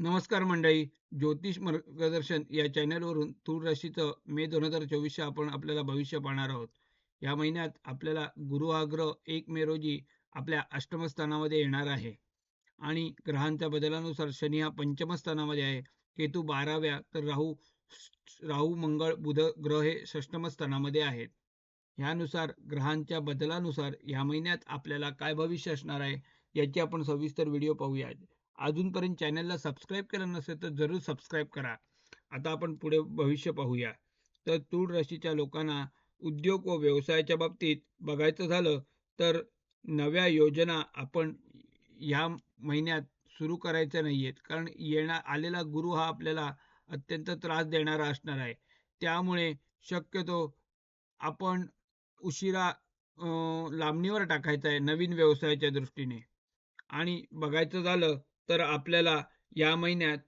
नमस्कार मंडळी. ज्योतिष मार्गदर्शन या चॅनलवरून तूळ राशीचं मे दोन हजार चोवीसशे आपण आपल्याला भविष्य पाहणार आहोत. या महिन्यात आपल्याला गुरु हा ग्रह एक मे रोजी आपल्या अष्टम स्थानामध्ये येणार आहे. आणि ग्रहांच्या बदलानुसार शनी हा पंचम स्थानामध्ये आहे. केतू बाराव्या तर राहू राहू मंगळ बुध ग्रह हे षष्टम स्थानामध्ये आहेत. ह्यानुसार ग्रहांच्या बदलानुसार या महिन्यात आपल्याला काय भविष्य असणार आहे याची आपण सविस्तर व्हिडिओ पाहूया अजूनपर्यंत चॅनलला सबस्क्राईब केलं नसेल तर जरूर सबस्क्राईब करा. आता आपण पुढे भविष्य पाहूया. तर तूळ राशीच्या लोकांना उद्योग व व्यवसायाच्या बाबतीत बघायचं झालं तर नव्या योजना आपण ह्या महिन्यात सुरू करायच्या नाही आहेत कारण येणार आलेला गुरु हा आपल्याला अत्यंत त्रास देणारा असणार आहे. त्यामुळे शक्यतो आपण उशिरा लांबणीवर टाकायचा आहे नवीन व्यवसायाच्या दृष्टीने. आणि बघायचं झालं तर आपल्याला या महिन्यात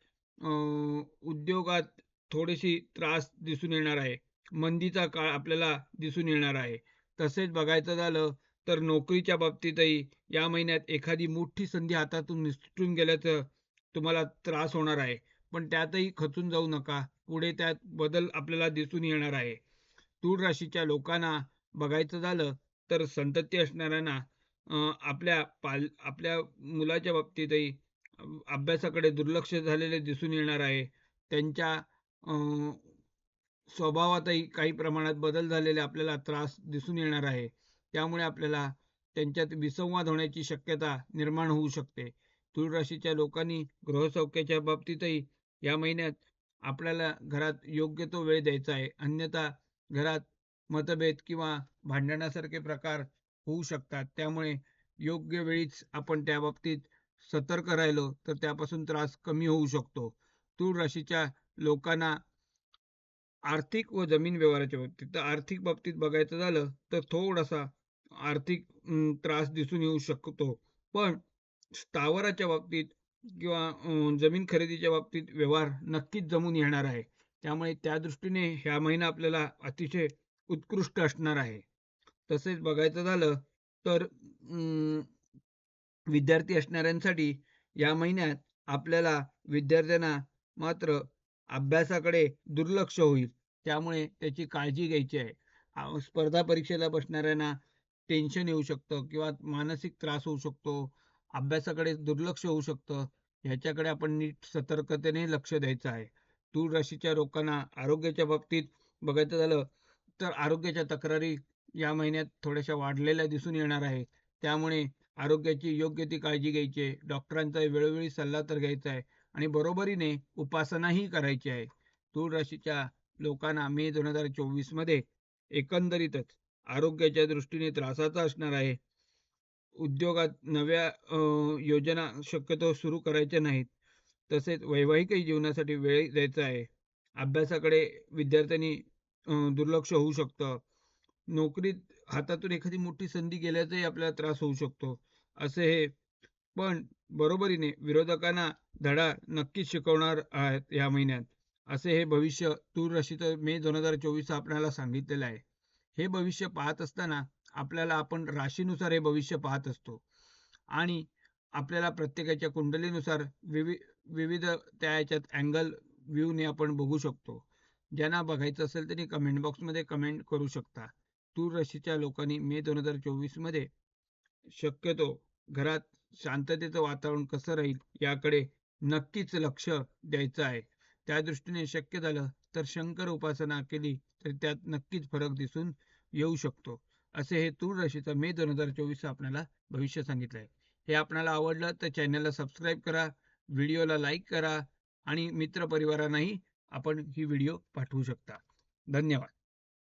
उद्योगात थोडीशी त्रास दिसून येणार आहे. मंदीचा काळ आपल्याला दिसून येणार आहे. तसेच बघायचं झालं तर नोकरीच्या बाबतीतही या महिन्यात एखादी मोठी संधी हातातून निसटून गेल्याचं तुम्हाला त्रास होणार आहे. पण त्यातही खचून जाऊ नका. पुढे त्यात बदल आपल्याला दिसून येणार आहे. तूळ राशीच्या लोकांना बघायचं झालं तर संतती असणाऱ्यांना आपल्या पाल आपल्या मुलाच्या बाबतीतही अभ्यासाकडे दुर्लक्ष झालेले दिसून येणार आहे. त्यांच्या स्वभावातही काही प्रमाणात बदल झालेले आपल्याला त्रास दिसून येणार आहे. त्यामुळे आपल्याला त्यांच्यात विसंवाद होण्याची शक्यता निर्माण होऊ शकते. तुळराशीच्या लोकांनी गृहसौख्याच्या बाबतीतही या महिन्यात आपल्याला घरात योग्य तो वेळ द्यायचा आहे. अन्यथा घरात मतभेद किंवा भांडणासारखे प्रकार होऊ शकतात. त्यामुळे योग्य वेळीच आपण त्या बाबतीत सतर्क राहिलो तर त्यापासून त्रास कमी होऊ शकतो. तूळ राशीच्या लोकांना आर्थिक व जमीन व्यवहाराच्या बाबतीत तर आर्थिक बाबतीत बघायचं झालं तर थोडासा आर्थिक त्रास दिसून येऊ शकतो. पण स्थावराच्या बाबतीत किंवा जमीन खरेदीच्या बाबतीत व्यवहार नक्कीच जमून येणार आहे. त्यामुळे त्या दृष्टीने ह्या महिना आपल्याला अतिशय उत्कृष्ट असणार आहे. तसेच बघायचं झालं तर विद्यार्थी असणाऱ्यांसाठी या महिन्यात आपल्याला विद्यार्थ्यांना मात्र अभ्यासाकडे दुर्लक्ष होईल. त्यामुळे त्याची काळजी घ्यायची आहे. स्पर्धा परीक्षेला बसणाऱ्यांना टेन्शन येऊ शकतं किंवा मानसिक त्रास होऊ शकतो. अभ्यासाकडे दुर्लक्ष होऊ शकतं. ह्याच्याकडे आपण नीट सतर्कतेने लक्ष द्यायचं आहे. तूळ राशीच्या लोकांना आरोग्याच्या बाबतीत बघायचं झालं तर आरोग्याच्या तक्रारी या महिन्यात थोड्याशा वाढलेल्या दिसून येणार आहे त्यामुळे आरोग्याची योग्य ती काळजी घ्यायची आहे. डॉक्टरांचा वेळोवेळी सल्ला तर घ्यायचा आहे. आणि बरोबरीने उपासनाही करायची आहे. तूळ राशीच्या लोकांना मे दोन हजार चोवीसमध्ये एकंदरीतच आरोग्याच्या दृष्टीने त्रासाचा असणार आहे. उद्योगात नव्या योजना शक्यतो सुरू करायच्या नाहीत. तसेच वैवाहिकही जीवनासाठी वेळ द्यायचा आहे. अभ्यासाकडे विद्यार्थ्यांनी दुर्लक्ष होऊ शकतं. नोकरीत हातातून एखादी मोठी संधी गेल्याचाही आपल्याला त्रास होऊ शकतो. असे हे. पण बरोबरीने विरोधकांना धडा नक्कीच शिकवणार आहेत या महिन्यात. असे हे भविष्य तूर रशीत मे दोन हजार चोवीस आपल्याला सांगितलेलं आहे. हे भविष्य पाहत असताना आपल्याला आपण राशीनुसार हे भविष्य पाहत असतो. आणि आपल्याला प्रत्येकाच्या कुंडलीनुसार विवि विविध त्या याच्यात अँगल व्ह्यूने आपण बघू शकतो. ज्यांना बघायचं असेल त्यांनी कमेंट बॉक्समध्ये कमेंट करू शकता. तूर राशीच्या लोकांनी मे दोन हजार चोवीसमध्ये शक्यतो घरात शांततेचं वातावरण कसं राहील याकडे नक्कीच लक्ष द्यायचं आहे. त्या दृष्टीने शक्य झालं तर शंकर उपासना केली तर त्यात नक्कीच फरक दिसून येऊ शकतो. असे हे तूर राशीचं मे दोन हजार चोवीस आपल्याला भविष्य सांगितलं आहे हे आपल्याला आवडलं तर चॅनलला सबस्क्राईब करा व्हिडिओला लाईक करा आणि मित्रपरिवारांनाही आपण ही व्हिडिओ पाठवू शकता. धन्यवाद.